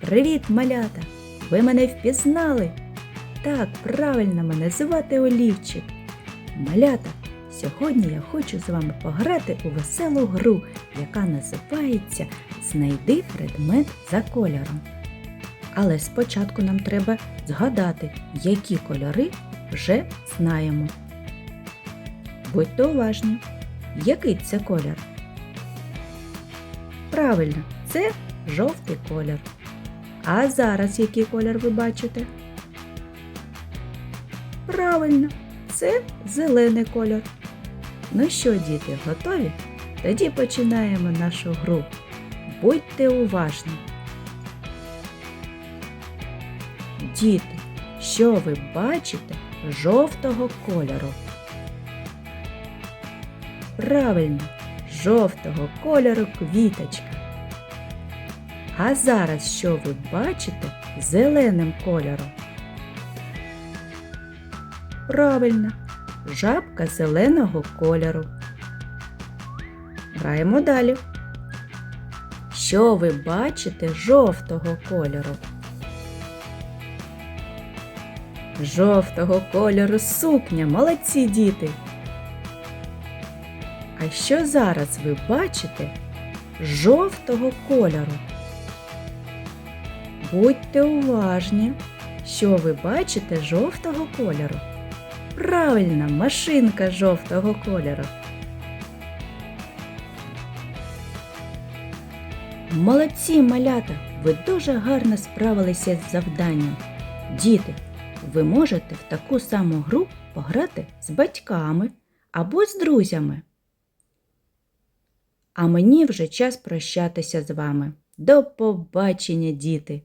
Привіт, малята! Ви мене впізнали? Так, правильно мене звати Олівчик. Малята, сьогодні я хочу з вами пограти у веселу гру, яка називається Знайди предмет за кольором. Але спочатку нам треба згадати, які кольори вже знаємо. Будьте уважні, який це колір? Правильно, це жовтий колір. А зараз який колір ви бачите? Правильно, це зелений колір. Ну що, діти, готові? Тоді починаємо нашу гру. Будьте уважні. Діти, що ви бачите жовтого кольору? Правильно, жовтого кольору квіточка. А зараз що ви бачите зеленим кольором? Правильно, жабка зеленого кольору. Граємо далі. Що ви бачите жовтого кольору? Жовтого кольору сукня, молодці діти. А що зараз ви бачите жовтого кольору? Будьте уважні, що ви бачите жовтого кольору. Правильно, машинка жовтого кольору. Молодці, малята! Ви дуже гарно справилися з завданням. Діти, ви можете в таку саму гру пограти з батьками або з друзями. А мені вже час прощатися з вами. До побачення, діти!